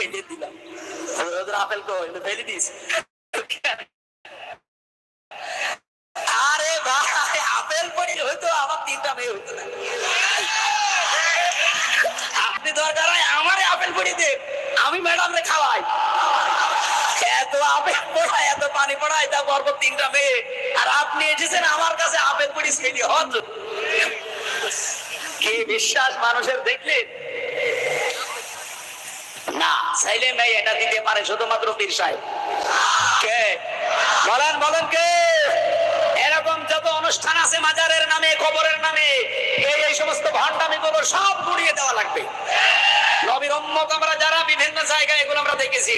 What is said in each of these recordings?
ফেলে দিলাম। ওদের আপেল কো ফেলে দিস আরে ভাই, আপেল পড়ি হইতো আমার তিনটা মেয়ে হইতো না। আপনি দরকার হয় আমারে আপেল পড়ি দে আমি ম্যাডাম রে খাওয়াই। এত আপেল পড়ায়, এত পানি পড়ায়, তা পরপর তিনটা মেয়ে। আর আপনি এসেছেন আমার কাছে আপেল পড়ি সেই হজ কি বিশ্বাস মানুষের দেখলেন? না চাইলে মেয়ে এটা দিতে পারে শুধুমাত্র পীর সাহেব। কে? বলেন বলেন কে? এরকম যত অনুষ্ঠান আছে মাজারের নামে, কবরের নামে, এই এই সমস্ত ভণ্ডামি গুলো সব গুড়িয়ে দেওয়া লাগবে। নবীর আমরা যারা, বিভিন্ন জায়গায় এগুলো আমরা দেখেছি।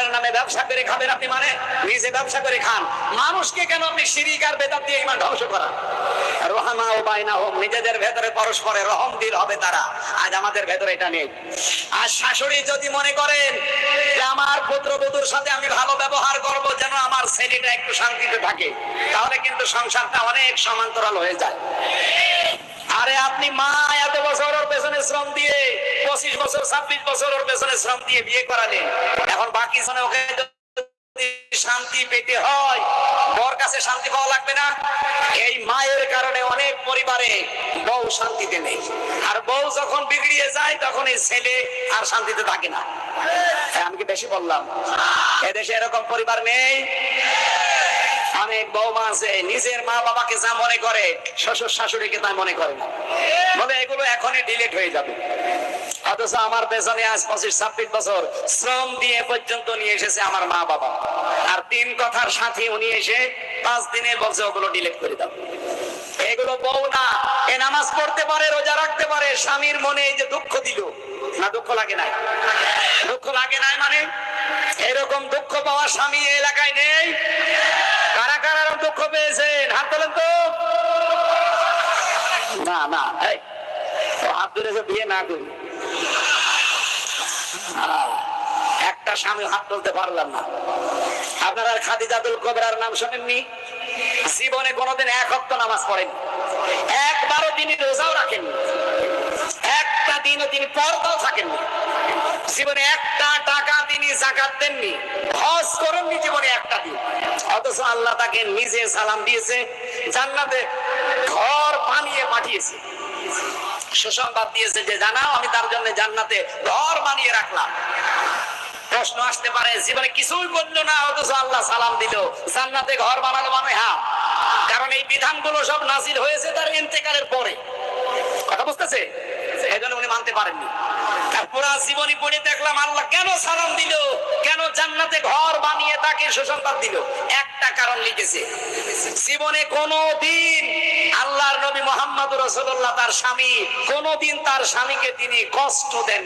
মাজারের নামে ব্যবসা করে খাবেন আপনি মানে? নিজে ব্যবসা করে খান। মানুষকে কেন আপনি শিরিক আর বেদাত দিয়ে ইমান ধ্বংস করা রহমা ও বাইনা হোম, নিজেদের ভেতরে পরস্পরের রহম দিল হবে তারা। আজ আমাদের ভেতরে এটা নেই। আর শাশুড়ি যদি মনে করেন যে আমার পুত্রবধূর সাথে আমি ভালো ব্যবহার করব, যেন আমার ছেলেটা একটু শান্তিতে থাকে, তাহলে কিন্তু সংসারটা অনেক সমান্তরাল হয়ে যায়। আরে আপনি মা এত বছর ওর পেছনে শ্রম দিয়ে পঁচিশ বছর ছাব্বিশ বছর ওর পেছনে শ্রম দিয়ে বিয়ে করালেন এখন বাকি শোনে ওকে শান্তি পেতে হয় বর কাছে শান্তি পাওয়া লাগবে না? এই মায়ের কারণে অনেক পরিবারে বউ শান্তিতে নেই। আর বউ যখন বিগড়িয়ে যায় তখন এই ছেলে আর শান্তিতে থাকে না। হ্যাঁ, আমি কি বেশি বললাম? এদেশে এরকম পরিবার নেই? বৌমা আছে, নিজের মা বাবাকে যা মনে করে, শ্বশুর শাশুড়িকে তা মনে করে না। বলে এগুলো এখনই ডিলিট হয়ে যাবে। অথচ আমার পেছনে আজ পঁচিশ, ছাব্বিশ বছর শ্রম দিয়ে পর্যন্ত নিয়ে এসেছে আমার মা বাবা। আর তিন কথার সাথে উনি এসে পাঁচ দিনে বলছে, ওগুলো ডিলিট করে দাও। এগুলো বউ না, এ নামাজ পড়তে পারে, রোজা রাখতে পারে, স্বামীর মনে এই যে দুঃখ দিল। না, দুঃখ লাগে নাই দুঃখ লাগে নাই মানে? এরকম দুঃখ পাওয়া স্বামী এলাকায় নেই? কারা কারা দুঃখ পেয়েছেন? হাত তোলেন তো। না না হাত ধরেছে বিয়ে না করি। একটা স্বামী হাত তুলতে পারলাম না। আপনারা খাদিজাতুল কবরার নাম শোনেননি? জীবনে কোনোদিন এক হপ্ত নামাজ পড়েন একবারও তিনি রোজাও রাখেননি। একটা দিনও তিনি পর্দাও থাকেননি। জীবনে একটা টাকা তিনি জাকাত দেননি। হজ করেননি জীবনে একটা দিন। অথচ আল্লাহ তাকে নিজে সালাম দিয়েছে, জান্নাতে ঘর বানিয়ে পাঠিয়েছে। সুসংবাদ দিয়েছে যে, জানাও, আমি তার জন্য জান্নাতে ঘর বানিয়ে রাখলাম। প্রশ্ন আসতে পারে, জীবনে কিছুই করল না, অথচ আল্লাহ সালাম দিল। জান্নাতে ঘর বানালো মানে হ্যাঁ কারণ এই বিধানগুলো সব নাজিল হয়েছে তার ইন্তেকালের পরে। কথা বুঝতেছে? মানতে পারেননি। পুরা জীবনী পড়ে দেখলাম আল্লাহ কেন সালাম দিল, কেন জান্নাতে ঘর বানিয়ে তাকে সুসংবাদ দিল? একটা কারণ লিখেছে। জীবনে কোনো দিন আল্লাহর নবী মোহাম্মদ রসুল্লাহ তার স্বামী কোনোদিন তার স্বামীকে তিনি কষ্ট দেন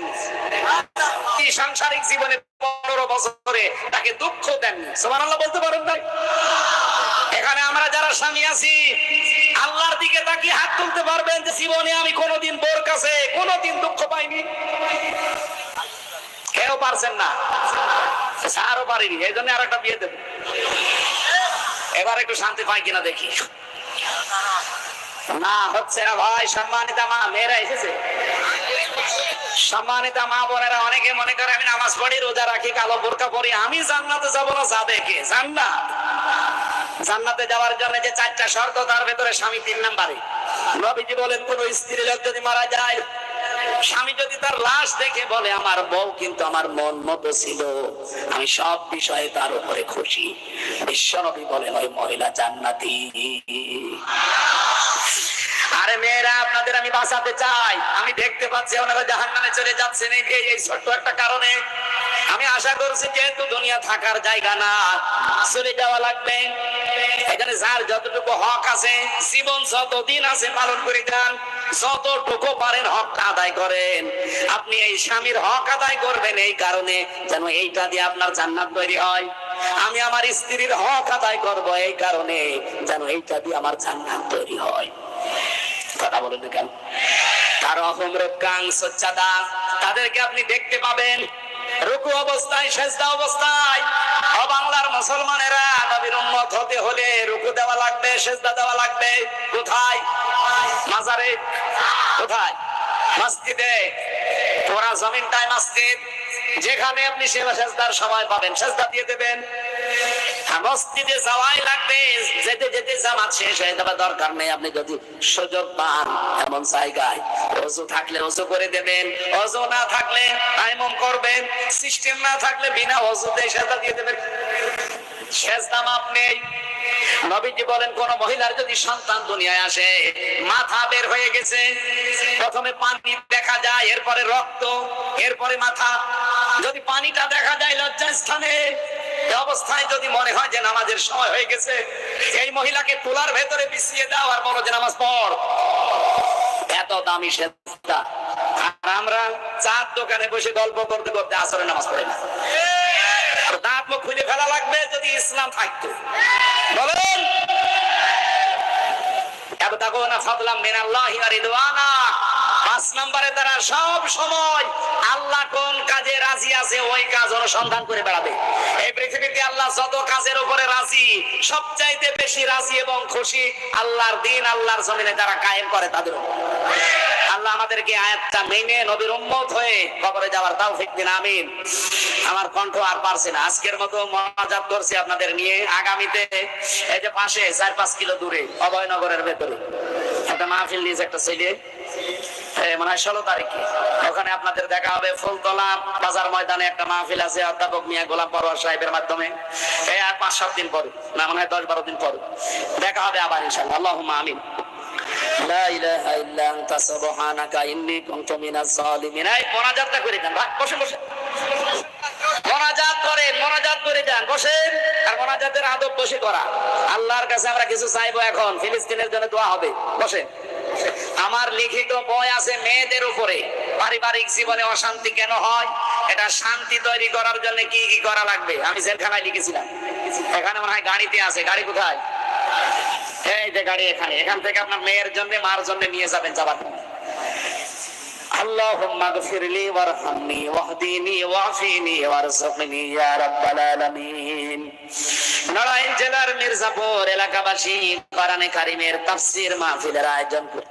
সাংসারিক জীবনে পনেরো বছরে তাকে দুঃখ দেন সোমান আল্লাহ বলতে পারেন নাই? এখানে আমরা যারা স্বামী আছি, আল্লাহর দিকে তাকিয়ে হাত তুলতে পারবেন যে জীবনে আমি কোনোদিন কাছে কোনোদিন দুঃখ পাইনি। কেউ পারছেন না। আরও পারিনি এই জন্য আর একটা বিয়ে দেবো। এবার একটু শান্তি পাই কিনা দেখি। না, হচ্ছে না ভাই, সম্মানিতা মা, মেয়েরা এসেছে। সম্মানিতা মা বোনেরা, অনেকে মনে করে আমি নামাজ পড়ি, রোজা রাখি, কালো বোরকা পরি, আমি জান্নাতে যাব না, যাবে কে? জান্নাত। জান্নাতে যাওয়ার জন্য যে চারটা শর্ত, তার ভেতরে স্বামী তিন নাম্বারে। নবীজি বলেন, কোন স্ত্রী লোক যদি মারা যায় স্বামী যদি তার লাশ দেখে বলে, আমার বউ কিন্তু আমার মন মতো ছিল। আমি সব বিষয়ে তার উপরে খুশি। বিশ্বনবী বলেন, ওই মহিলা জান্নাতি। আরে মেয়েরা, আপনাদের আমি বাঁচাতে চাই। আমি দেখতে পাচ্ছি ওনারা জাহান নামে চলে যাচ্ছেন। এই এই ছোট্ট একটা কারণে আমি আশা করছি, যেহেতু দুনিয়া থাকার জায়গা না, চলে যাওয়া লাগবে। এখানে যার যতটুকু হক আছে, জীবন যতদিন আছে পালন করে যান, যতটুকু পারেন হকটা আদায় করেন। আপনি এই স্বামীর হক আদায় করবেন এই কারণে যেন এইটা দিয়ে আপনার জান্নাত তৈরি হয়। আমি আমার স্ত্রীর হক আদায় করব এই কারণে যেন এইটা দিয়ে আমার জান্নাত তৈরি হয়। কথা বলেন কেন? তার অহম রক্ষাং সচ্চাদা তাদেরকে আপনি দেখতে পাবেন। রুকু অবস্থায়, সেজদা অবস্থায়। বাংলার মুসলমানেরা, নবীর উন্মত হতে হলে রুকু দেওয়া লাগবে, সেজদা দেওয়া লাগবে। কোথায়? মাজারে। কোথায়? মসজিদে। পুরা জমিনটাই মসজিদ। যেখানে আপনি সেবা সেজদার সময় পাবেন, সেজদা দিয়ে দেবেন। মসজিদে যাওয়াই লাগবে। যেতে যেতে জামাত শেষ হয়ে যাবে, দরকার নেই আপনি যদি সুযোগ পান এমন জায়গায়। অজু থাকলে অজু করে দেবেন, অজু না থাকলে আইমন করবেন, সিস্টেম না থাকলে বিনা অজুতে সেজদা দিয়ে দেবেন। সেজদা মাপ নেই। নবীজি বলেন, কোন মহিলার যদি সন্তান দুনিয়ায় আসে, মাথা বের হয়ে গেছে, প্রথমে পানি দেখা যায়, এরপরে রক্ত, এরপরে মাথা। যদি পানিটা দেখা যায় লজ্জা স্থানে অবস্থায় যদি মনে হয় যে নামাজের সময় হয়ে গেছে, এই মহিলাকে তোলার ভেতরে বিছিয়ে দাও আর বলো যে নামাজ পড়। এত দামি আর আমরা চার দোকানে বসে গল্প করতে করতে নামাজ পড়ে না। দাঁত মুখ খুলে ফেলা লাগবে যদি ইসলাম থাকতো। বলেন? ফাদলাম ওয়া রিদওয়ানা। পাঁচ নম্বরে তারা সব সময় আল্লাহ কোন কাজে রাজি আছে ওই কাজ অনুসন্ধান করে বেড়াবে। এই পৃথিবীতে আল্লাহ যত কাজের উপরে রাজি, সবচাইতে বেশি রাজি এবং খুশি আল্লাহর দিন, আল্লাহর জমিনে যারা কায়েম করে তাদের আল্লাহ আমাদেরকে আয়াতটা মেনে নবীর উম্মত হয়ে কবরে যাওয়ার তৌফিক দিন, আমিন। আমার কণ্ঠ আর পারছে না। আজকের মতো মজাত করছি আপনাদের নিয়ে। আগামীতে এই যে পাশে চার পাঁচ কিলো দূরে অভয়নগরের ভেতরে। একটা মাহফিল নিয়েছে একটা ছেলে। মনে ষোলো তারিখে। ওখানে আপনাদের দেখা হবে ফুলতলা বাজার ময়দানে একটা মাহফিল আছে, অধ্যাপক মিয়া গোলাম পরোয়ার সাহেবের মাধ্যমে। এই আর পাঁচ, সাত দিন পরে, না, মনে হয় দশ বারো দিন পরে। দেখা হবে আবার ইনশাল্লাহ আল্লাহ আমিন। বসে বসে বসে আল্লাহর কাছে আমরা কিছু চাইব এখন, ফিলিস্তিনের জন্য দোয়া হবে। বসেন। আমার লিখিত বই আছে মেয়েদের উপরে পারিবারিক জীবনে অশান্তি কেন হয় এটা শান্তি তৈরি করার জন্য কি কি করা লাগবে আমি জেলখানায় লিখেছিলাম এখানে মনে হয় গাড়িতে আছে গাড়ি কোথায় এই যে গাড়ি এখানে এখান থেকে আপনার মেয়ের জন্য মার জন্য নিয়ে যাবেন যাবার সময়। اللهم اغفر لي وارحمني واهدني وعافيني وارزقني يا رب العالمين নড়াইল জেলার মির্জাপুর এলাকাবাসী, কোরআনে কারিমের তাফসীর মাহফিলের আয়োজন করে।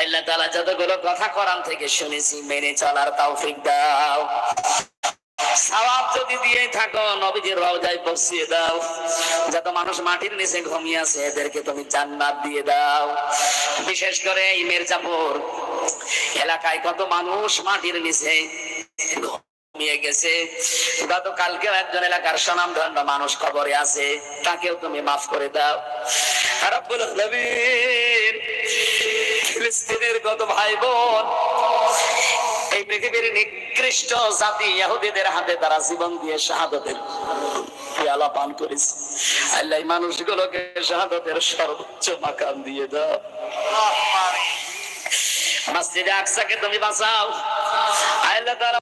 আল্লাহ তাআলা যতগুলো কথা কোরআন থেকে শুনেছি, মেনে চলার তৌফিক দাও। সওয়াব যদি দিয়ে থাকো, নবীজির রওজায় বসিয়ে দাও। যত মানুষ মাটির নিচে ঘুমিয়ে আছে, এদেরকে তুমি জান্নাত দিয়ে দাও। বিশেষ করে এই মির্জাপুর এলাকায় কত মানুষ মাটির নিচে ঘুমিয়ে গেছে। গতকালকে একজন এলাকার সুনামধন্য মানুষ খবরে আছে তাকেও তুমি মাফ করে দাও। রব্বুল আলামিন ফিলিস্তিনের কত ভাই বোন এই পৃথিবীর নিকৃষ্ট জাতি ইহুদিদের হাতে তারা জীবন দিয়ে শাহাদতের পেয়ালা পান করেছে। আল্লাহ এই মানুষগুলোকে শাহাদতের সর্বোচ্চ মাকাম দিয়ে দাও। মসজিদে আকসাকে তুমি বাঁচাও। আল্লাহ তাআলা